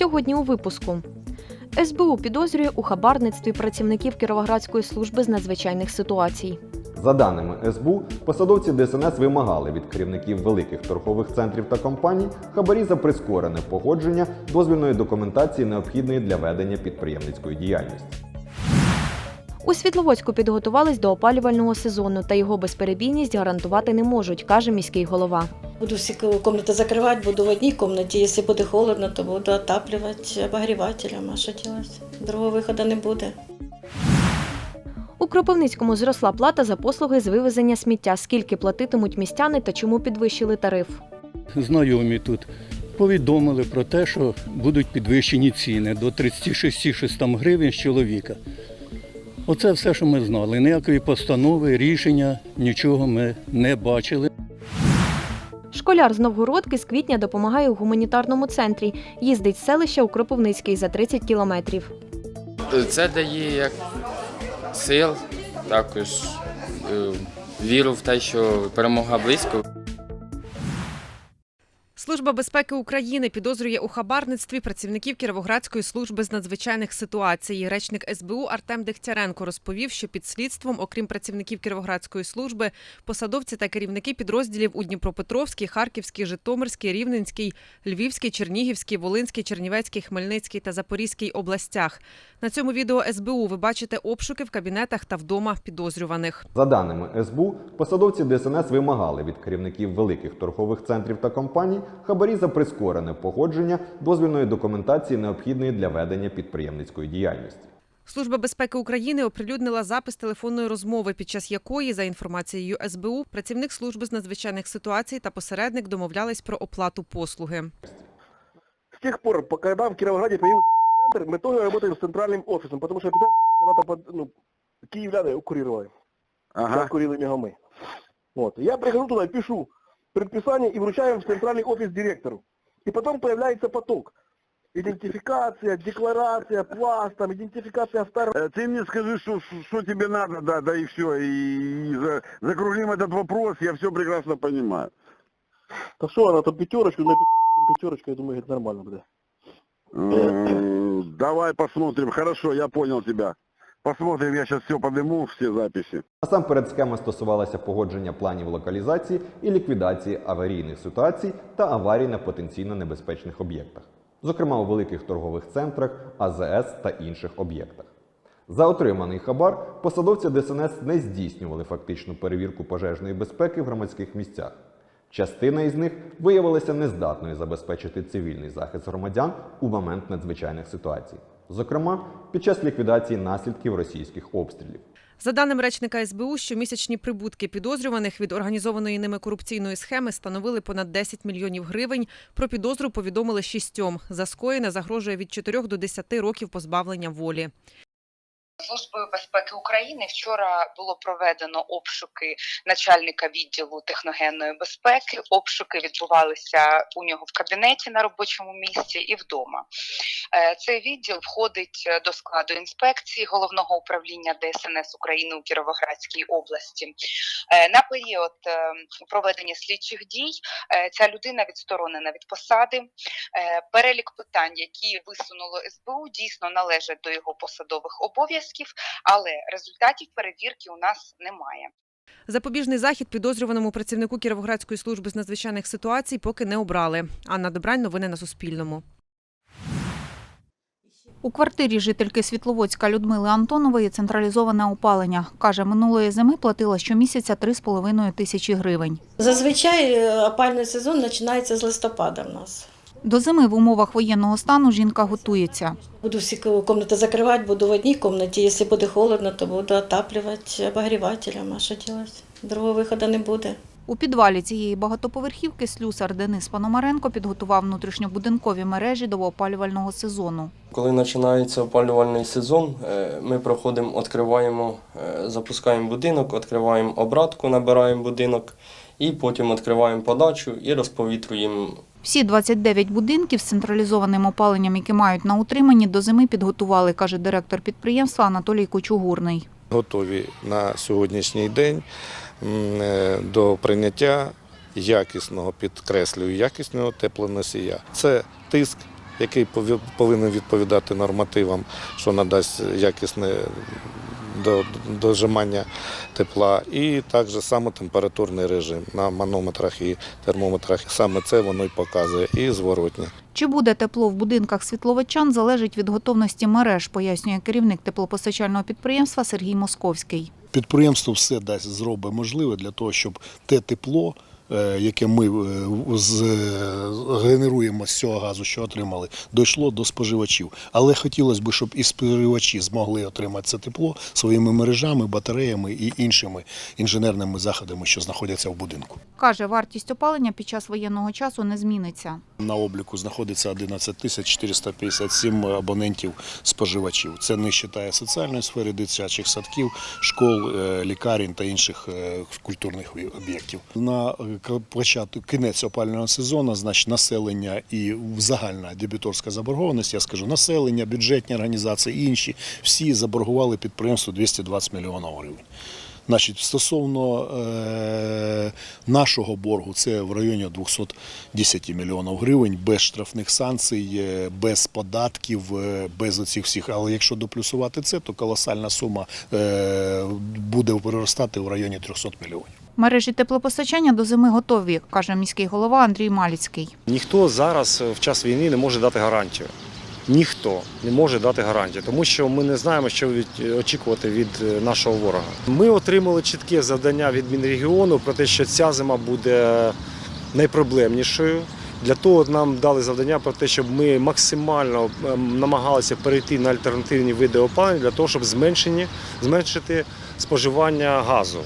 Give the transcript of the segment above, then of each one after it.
Сьогодні у випуску. СБУ підозрює у хабарництві працівників Кіровоградської служби з надзвичайних ситуацій. За даними СБУ, посадовці ДСНС вимагали від керівників великих торгових центрів та компаній хабарі за прискорене погодження дозвільної документації, необхідної для ведення підприємницької діяльності. У Світловодську підготувались до опалювального сезону, та його безперебійність гарантувати не можуть, каже міський голова. Буду всі комнаты закрывать, буду в одній комнаті. Якщо буде холодно, то буду отапливать обогревателем. А що делать? Другого виходу не буде. У Кропивницькому зросла плата за послуги з вивезення сміття. Скільки платитимуть містяни та чому підвищили тариф? знайомі тут повідомили про те, що будуть підвищені ціни до 36 там гривень з чоловіка. Оце все, що ми знали. Ніякої постанови, рішення, нічого ми не бачили. Школяр з Новгородки з квітня допомагає у гуманітарному центрі. Їздить з селища у Кропивницький за 30 кілометрів. Це дає як сил, також е, віру в те, що перемога близько. Служба безпеки України підозрює у хабарництві працівників Кіровоградської служби з надзвичайних ситуацій. Речник СБУ Артем Дегтяренко розповів, що під слідством, окрім працівників Кіровоградської служби, посадовці та керівники підрозділів у Дніпропетровській, Харківській, Житомирській, Рівненській, Львівській, Чернігівській, Волинській, Чернівецькій, Хмельницькій та Запорізькій областях. На цьому відео СБУ ви бачите обшуки в кабінетах та вдома підозрюваних. За даними СБУ, посадовці ДСНС вимагали від керівників великих торгових центрів та компаній хабарі за прискорене погодження дозвільної документації, необхідної для ведення підприємницької діяльності. Служба безпеки України оприлюднила запис телефонної розмови, під час якої, за інформацією СБУ, працівник служби з надзвичайних ситуацій та посередник домовлялись про оплату послуги. С тех пор, по- когда в Кировограде появился эпицентр, мы тоже работаем с центральным офисом, потому что эпицентр когда-то под, ну, киевляне курировали. Ага. курили мегамы. Вот. Я прихожу туда, пишу предписание и вручаем в центральный офис директору. И потом появляется поток. Идентификация, декларация, пласт, там, идентификация вторая. Э, Ты мне скажи, что, что тебе надо, да, да и все. И, за- закруглим этот вопрос, я все прекрасно понимаю. Да что она там пятерочку, на эпицентре пятерочку, я думаю, это нормально. М, Давай посмотрим. Хорошо, я понял тебя. Посмотрим, я сейчас все подниму, все записи. Насамперед схема стосувалася погодження планів локалізації і ліквідації аварійних ситуацій та аварій на потенційно небезпечних об'єктах, зокрема у великих торгових центрах, АЗС та інших об'єктах. За отриманий хабар посадовці ДСНС не здійснювали фактичну перевірку пожежної безпеки в громадських місцях. Частина із них виявилася нездатною забезпечити цивільний захист громадян у момент надзвичайних ситуацій, зокрема під час ліквідації наслідків російських обстрілів. За даним речника СБУ, щомісячні прибутки підозрюваних від організованої ними корупційної схеми становили понад 10 мільйонів гривень. Про підозру повідомили шістьом. За скоєне загрожує від 4 до 10 років позбавлення волі. Службою безпеки України вчора було проведено обшуки начальника відділу техногенної безпеки. Обшуки відбувалися у нього в кабінеті на робочому місці і вдома. Е, Цей відділ входить е, до складу інспекції головного управління ДСНС України у Кіровоградській області. Е, На період проведення слідчих дій ця людина відсторонена від посади. Перелік питань, які висунуло СБУ, дійсно належать до його посадових обов'язків, але результатів перевірки у нас немає. Запобіжний захід підозрюваному працівнику Кіровоградської служби з надзвичайних ситуацій поки не обрали. Анна Добрань, новини на Суспільному. У квартирі жительки Світловодська Людмили Антонової централізоване опалення. Каже, минулої зими платила щомісяця 3,5 тисячі гривень. Зазвичай е, опальний сезон починається з листопада в нас. До зими в умовах воєнного стану жінка готується. Буду всі комнаты закрывать, буду в одній комнаті. Якщо буде холодно, то буду отапливать обогревателем. А що делать? Другого виходу не буде. У підвалі цієї багатоповерхівки слюсар Денис Пономаренко підготував внутрішньобудинкові мережі до опалювального сезону. Коли починається опалювальний сезон, е, ми проходимо, відкриваємо, е, запускаємо будинок, відкриваємо обратку, набираємо будинок і потім відкриваємо подачу і розповітрюємо. Всі 29 будинків з централізованим опаленням, які мають на утриманні, до зими підготували, каже директор підприємства Анатолій Кочугурний. готові на сьогоднішній день е, до прийняття якісного, підкреслюю, якісного теплоносія. Це тиск який повинен відповідати нормативам, що надасть якісне до- дожимання тепла, і також саме температурний режим на манометрах і термометрах. Саме це воно й показує, і зворотні. Чи буде тепло в будинках світловичан, залежить від готовності мереж, пояснює керівник теплопостачального підприємства Сергій Московський. Підприємство все дасть зробить можливе для того, щоб те тепло, яке ми е, з- е, генеруємо з цього газу, що отримали, дійшло до споживачів. Але хотілося б, щоб і споживачі змогли отримати це тепло своїми мережами, батареями і іншими інженерними заходами, що знаходяться в будинку. Каже, вартість опалення під час воєнного часу не зміниться. На обліку знаходиться 11 тисяч 457 абонентів споживачів. Це не вважає соціальної сфери, дитячих садків, школ, е, лікарень та інших е, культурних об'єктів. На е, початок кінець опалювального сезону, значить, населення і загальна дебіторська заборгованість, я скажу, населення, бюджетні організації інші всі заборгували підприємству 220 мільйонів гривень. Значить, стосовно е, нашого боргу, це в районі 210 мільйонів гривень, без штрафних санкцій, е, без податків, е, без оцих всіх. Але якщо доплюсувати це, то колосальна сума е, буде переростати в районі 300 мільйонів. Мережі теплопостачання до зими готові, каже міський голова Андрій Маліцький. Ніхто зараз в час війни не може дати гарантію. Ніхто не може дати гарантію, тому що ми не знаємо, що від, очікувати від е, нашого ворога. Ми отримали чітке завдання від Мінрегіону про те, що ця зима буде найпроблемнішою. Для того нам дали завдання про те, щоб ми максимально е, намагалися перейти на альтернативні види опалення для того, щоб зменшити споживання газу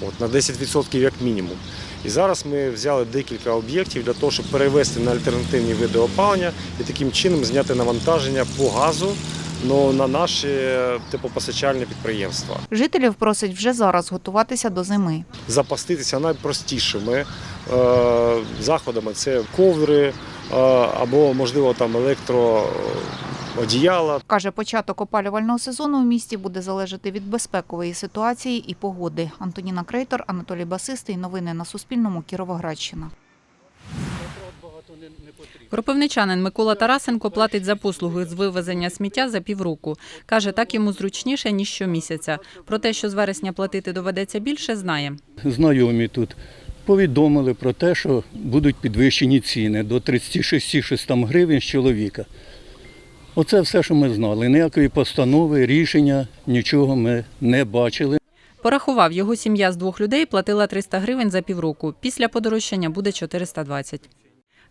от, на 10% як мінімум. І зараз ми взяли декілька об'єктів для того, щоб перевести на альтернативні види опалення і таким чином зняти навантаження по газу ну, на наші теплопостачальні підприємства. Жителів просить вже зараз готуватися до зими. Запаститися найпростішими е, заходами це ковдри е, або, можливо, там електроодіяла. Каже, початок опалювального сезону в місті буде залежати від безпекової ситуації і погоди. Антоніна Крейтор, Анатолій Басистий. Новини на Суспільному. Кіровоградщина. Кропивничанин Микола Тарасенко платить за послуги з вивезення сміття за півроку. Каже, так йому зручніше, ніж щомісяця. Про те, що з вересня платити доведеться більше, знає. Знайомі тут повідомили про те, що будуть підвищені ціни до 36 там гривень з чоловіка. Оце все, що ми знали. Ніякої постанови, рішення, нічого ми не бачили. Порахував, його сім'я з двох людей платила 300 гривень за півроку. Після подорожчання буде 420.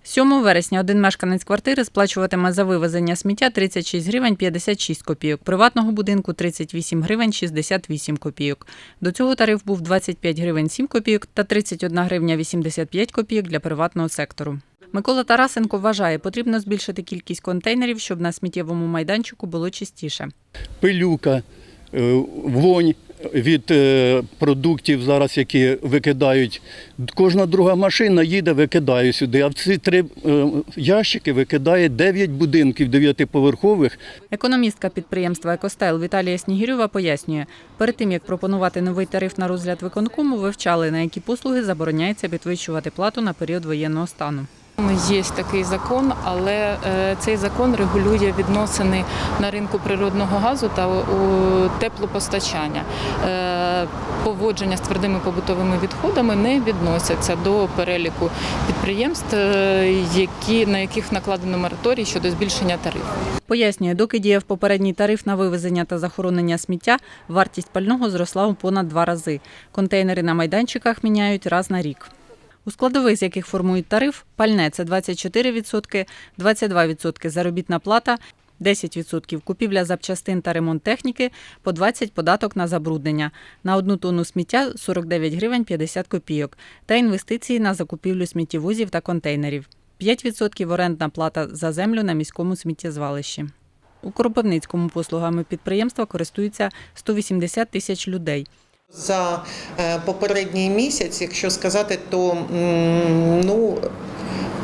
7 вересня один мешканець квартири сплачуватиме за вивезення сміття 36 гривень 56 копійок, приватного будинку 38 гривень 68 копійок. До цього тариф був 25 гривень 7 копійок та 31 гривня 85 копійок для приватного сектору. Микола Тарасенко вважає, потрібно збільшити кількість контейнерів, щоб на сміттєвому майданчику було чистіше. Пилюка, е, вонь від е, продуктів зараз, які викидають. Кожна друга машина їде, викидає сюди. А в ці три е, ящики викидає 9 будинків дев'ятиповерхових. Економістка підприємства «Екостайл» Віталія Снігірьова пояснює, перед тим як пропонувати новий тариф на розгляд виконкому, вивчали, на які послуги забороняється підвищувати плату на період воєнного стану. Є такий закон, але е, цей закон регулює відносини на ринку природного газу та теплопостачання. Е, Поводження з твердими побутовими відходами не відносяться до переліку підприємств, е, які, на яких накладено мораторій щодо збільшення тарифу. Пояснює, доки діяв попередній тариф на вивезення та захоронення сміття, вартість пального зросла у понад два рази. Контейнери на майданчиках міняють раз на рік. У складових, з яких формують тариф, пальне це 24%, 22% заробітна плата, 10% купівля запчастин та ремонт техніки, по 20 податок на забруднення, на одну тонну сміття 49 гривень 50 копійок та інвестиції на закупівлю сміттєвозів та контейнерів. 5% орендна плата за землю на міському сміттєзвалищі. У Кропивницькому послугами підприємства користуються 180 тисяч людей. За е, попередній місяць, якщо сказати, то ну,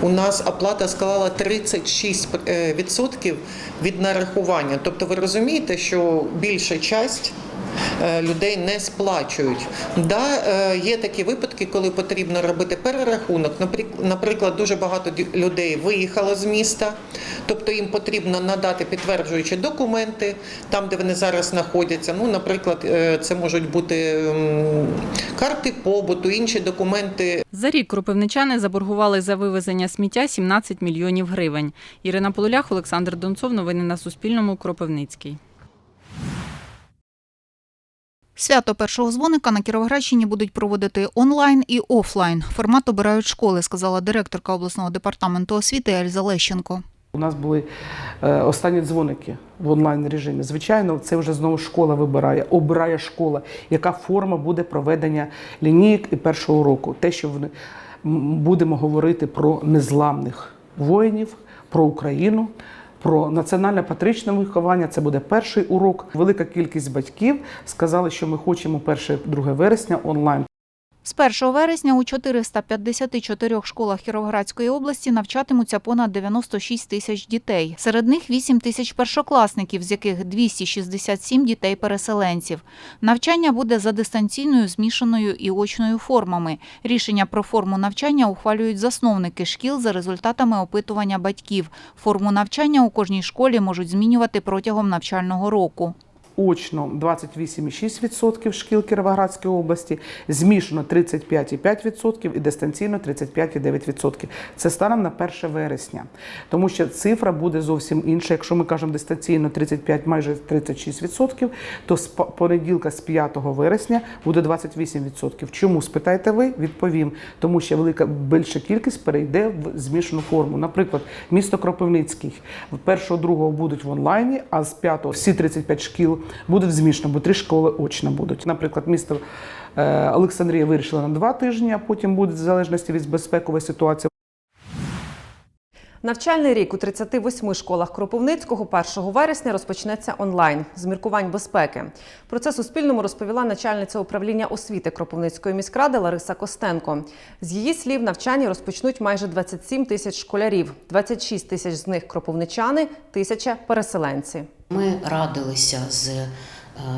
у нас оплата склала 36% від нарахування. Тобто ви розумієте, що більша часть е, людей не сплачують. Да, е, є такі випадки, коли потрібно робити перерахунок. Наприк- Наприклад, дуже багато людей виїхало з міста, тобто їм потрібно надати підтверджуючі документи там, де вони зараз знаходяться. Ну, наприклад, е, це можуть бути карти побуту, інші документи За рік кропивничани заборгували за вивезення сміття 17 мільйонів гривень. Ірина Полулях, Олександр Донцов. Новини на Суспільному. Кропивницький. Свято першого дзвоника на Кіровоградщині будуть проводити онлайн і офлайн. Формат обирають школи, сказала директорка обласного департаменту освіти Ельза Лещенко. У нас були е, останні дзвоники в онлайн режимі. Звичайно, це вже знову школа вибирає, обирає школа, яка форма буде проведення лінійок і першого уроку. Те, що вони будемо говорити про незламних воїнів, про Україну. Про національне патріотичне виховання це буде перший урок. Велика кількість батьків сказали, що ми хочемо 1-2 вересня онлайн. З 1 вересня у 454 школах Кіровоградської області навчатимуться понад 96 тисяч дітей. Серед них 8 тисяч першокласників, з яких 267 дітей-переселенців. Навчання буде за дистанційною, змішаною і очною формами. Рішення про форму навчання ухвалюють засновники шкіл за результатами опитування батьків. Форму навчання у кожній школі можуть змінювати протягом навчального року. Очно 28,6% шкіл Кіровоградської області, змішано 35,5% і дистанційно 35,9%. Це станом на 1 вересня. Тому що цифра буде зовсім інша. Якщо ми кажемо дистанційно 35, майже 36%, то з по- понеділка з 5 вересня буде 28%. Чому спитаєте ви? Відповім. Тому що велика більша кількість перейде в змішану форму. Наприклад, місто Кропивницький першого другого будуть в онлайні, а з п'ятого всі 35 шкіл будуть змішно, бо три школи очно будуть. Наприклад, місто е, Олександрія вирішила на два тижні, а потім буде в залежності від безпекової ситуації. Навчальний рік у 38 школах Кропивницького 1 вересня розпочнеться онлайн з міркувань безпеки. Про це Суспільному розповіла начальниця управління освіти Кропивницької міськради Лариса Костенко. З її слів, навчання розпочнуть майже 27 тисяч школярів, 26 тисяч з них кропивничани, тисяча переселенці. Ми радилися з е,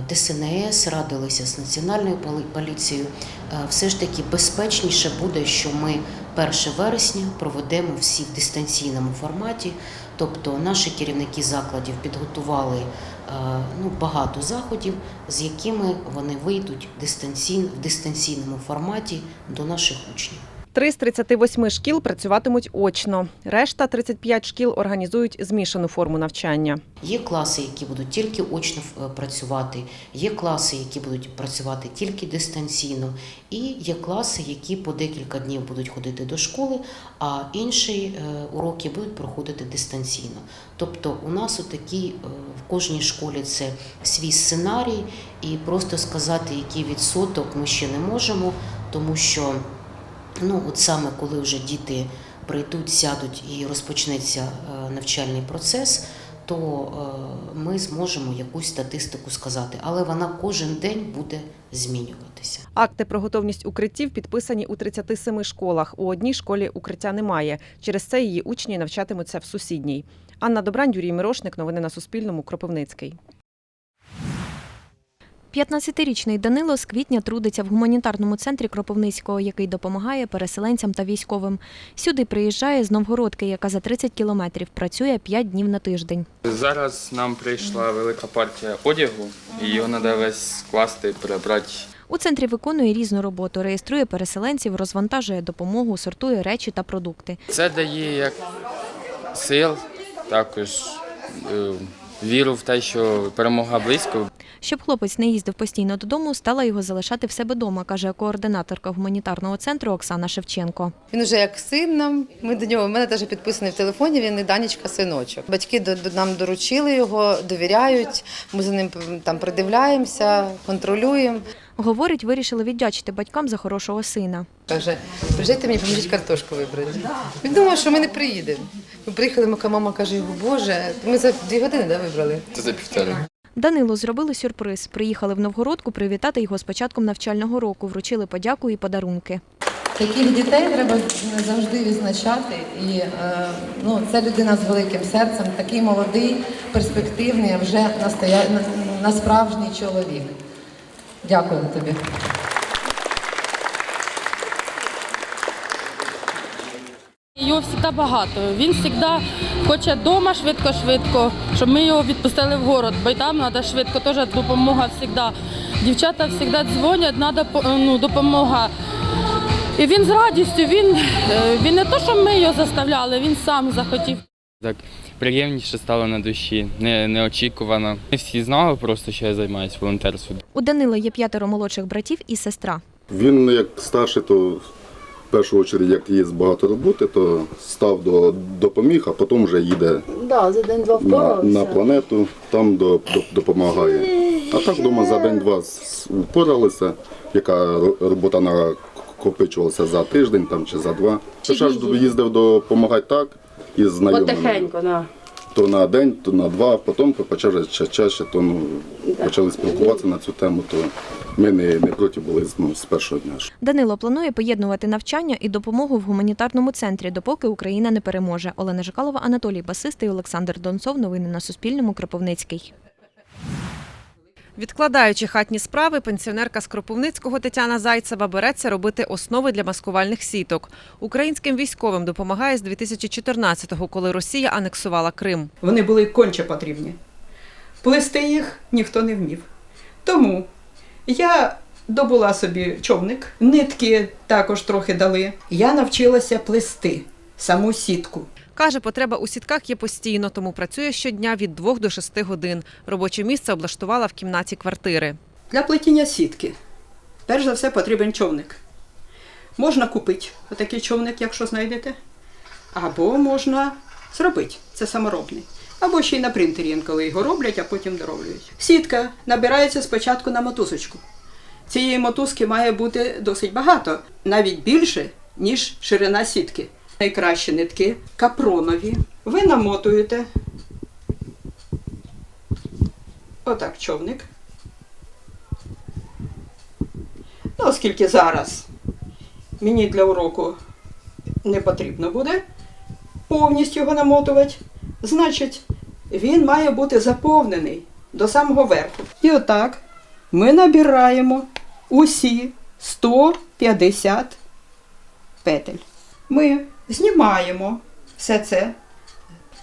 ДСНС, радилися з Національною поліцією. Е, Все ж таки безпечніше буде, що ми 1 вересня проведемо всі в дистанційному форматі. Тобто наші керівники закладів підготували е, ну, багато заходів, з якими вони вийдуть дистанційно, в дистанційному форматі до наших учнів. Три з 38 шкіл працюватимуть очно. Решта 35 шкіл організують змішану форму навчання. Є класи, які будуть тільки очно е, працювати, є класи, які будуть працювати тільки дистанційно, і є класи, які по декілька днів будуть ходити до школи, а інші е, уроки будуть проходити дистанційно. Тобто у нас отакі е, в кожній школі це свій сценарій, і просто сказати, який відсоток ми ще не можемо, тому що ну, от саме коли вже діти прийдуть, сядуть і розпочнеться е, навчальний процес, то е, ми зможемо якусь статистику сказати, але вона кожен день буде змінюватися. Акти про готовність укриттів підписані у 37 школах. У одній школі укриття немає. Через це її учні навчатимуться в сусідній. Анна Добрань, Юрій Мирошник. Новини на Суспільному. Кропивницький. 15-річний Данило з квітня трудиться в гуманітарному центрі Кропивницького, який допомагає переселенцям та військовим. Сюди приїжджає з Новгородки, яка за 30 кілометрів працює 5 днів на тиждень. Зараз нам прийшла велика партія одягу, і його треба весь скласти, перебрати. У центрі виконує різну роботу, реєструє переселенців, розвантажує допомогу, сортує речі та продукти. Це дає як сил, також е, віру в те, що перемога близько. Щоб хлопець не їздив постійно додому, стала його залишати в себе дома, каже координаторка гуманітарного центру Оксана Шевченко. Він уже як син нам. Ми до нього в мене теж підписаний в телефоні. Він і Данічка синочок. Батьки до, до- нам доручили його, довіряють. Ми за ним там придивляємося, контролюємо. Говорить, вирішили віддячити батькам за хорошого сина. Каже, приїжджайте мені, поможіть картошку вибрати. Він думав, що ми не приїдемо. Ми приїхали, моя мама каже, його Боже, ми за дві години да, вибрали. Це за півтори. Данилу зробили сюрприз. Приїхали в Новгородку привітати його з початком навчального року, вручили подяку і подарунки. Таких дітей треба завжди відзначати. І е, ну, це людина з великим серцем, такий молодий, перспективний, а вже на справжній чоловік. Дякую тобі. Його завжди багато. Він завжди хоче вдома швидко-швидко, щоб ми його відпустили в город, бо й там треба швидко, теж допомога завжди. Дівчата завжди дзвонять, треба ну, допомога. І він з радістю, він, е, він не то, що ми його заставляли, він сам захотів. Так приємніше стало на душі, не, неочікувано. Не всі знали просто, що я займаюся волонтерством. У Данила є п'ятеро молодших братів і сестра. Він як старший, то в першу чергу, як є багато роботи, то став до допоміг, а потім вже їде Да, за день-два на, на планету, там до, до, допомагає. А так вдома за день-два впоралися, яка ро- робота накопичувалася за тиждень там, чи за два. Ще ж їздив допомагати так із знайомими. Потихеньку, да. То на день, то на два, потім почав ча- чаще, то ну, почали спілкуватися на цю тему, то ми не, не проти були ну, з першого дня. Данило планує поєднувати навчання і допомогу в гуманітарному центрі, допоки Україна не переможе. Олена Жикалова, Анатолій Басистий, Олександр Донцов. Новини на Суспільному. Кропивницький. Відкладаючи хатні справи, пенсіонерка з Кропивницького Тетяна Зайцева береться робити основи для маскувальних сіток. Українським військовим допомагає з 2014-го, коли Росія анексувала Крим. Вони були конче потрібні. Плести їх ніхто не вмів. Тому я добула собі човник, нитки також трохи дали. Я навчилася плести саму сітку. Каже, потреба у сітках є постійно, тому працює щодня від 2 до 6 годин. Робоче місце облаштувала в кімнаті квартири. Для плетіння сітки. Перш за все потрібен човник. Можна купити отакий човник, якщо знайдете. Або можна зробити. Це саморобний. Або ще й на принтері інколи його роблять, а потім дороблюють. Сітка набирається спочатку на мотузочку. Цієї мотузки має бути досить багато, навіть більше, ніж ширина сітки. Найкращі нитки капронові. Ви намотуєте. Отак човник. Ну, оскільки зараз мені для уроку не потрібно буде повністю його намотувати, значить, він має бути заповнений до самого верху. І отак ми набираємо усі 150 петель. Ми знімаємо все це.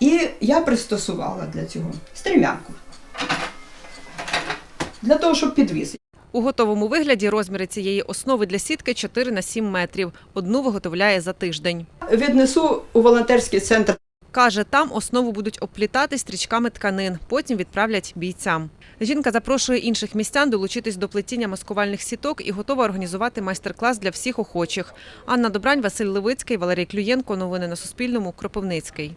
І я пристосувала для цього стрімянку. Для того, щоб підвісити. У готовому вигляді розміри цієї основи для сітки 4 на 7 метрів. Одну виготовляє за тиждень. Віднесу у волонтерський центр. Каже, там основу будуть обплітати стрічками тканин, потім відправлять бійцям. Жінка запрошує інших містян долучитись до плетіння маскувальних сіток і готова організувати майстер-клас для всіх охочих. Анна Добрань, Василь Левицький, Валерій Клюєнко. Новини на Суспільному. Кропивницький.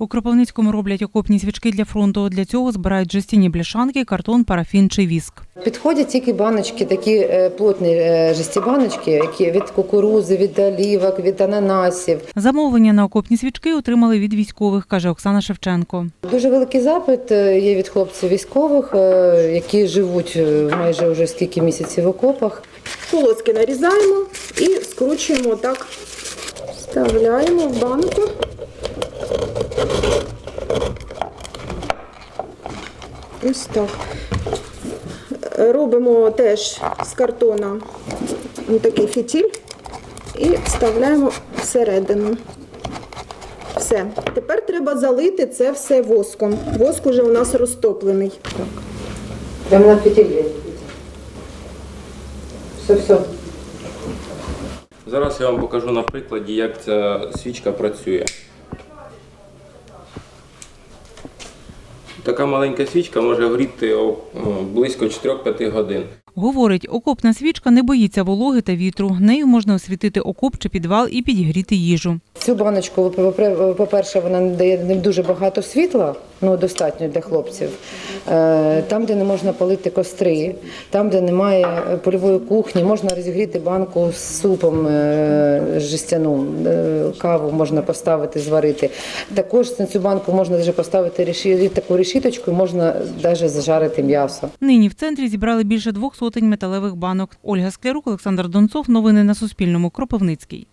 У Кропивницькому роблять окопні свічки для фронту. Для цього збирають жестяні бляшанки, картон, парафін чи віск. Підходять тільки баночки, такі е, плотні е, жесті баночки, які від кукурузи, від олівок, від ананасів. Замовлення на окопні свічки отримали від військових, каже Оксана Шевченко. Дуже великий запит е, є від хлопців військових, які живуть майже вже скільки місяців в окопах. Полоски нарізаємо і скручуємо так, вставляємо в банку. Ось так. Робимо теж з картона такий фітіль і вставляємо всередину. Все. Тепер треба залити це все воском. Воск уже у нас розтоплений. Так. Прямо на фітілі. Все, все. Зараз я вам покажу на прикладі, як ця свічка працює. Така маленька свічка може горіти близько 4-5 годин. Говорить, окопна свічка не боїться вологи та вітру. Нею можна освітити окоп чи підвал і підігріти їжу. Цю баночку, по-перше, вона не дає не дуже багато світла, ну достатньо для хлопців. Е, Там, де не можна палити костри, там, де немає польової кухні, можна розігріти банку з супом е, жестяну, е, каву можна поставити, зварити. Також на цю банку можна даже поставити реші- таку решіточку, можна навіть зажарити м'ясо. Нині в центрі зібрали більше двох сотень металевих банок. Ольга Склярук, Олександр Донцов. Новини на Суспільному. Кропивницький.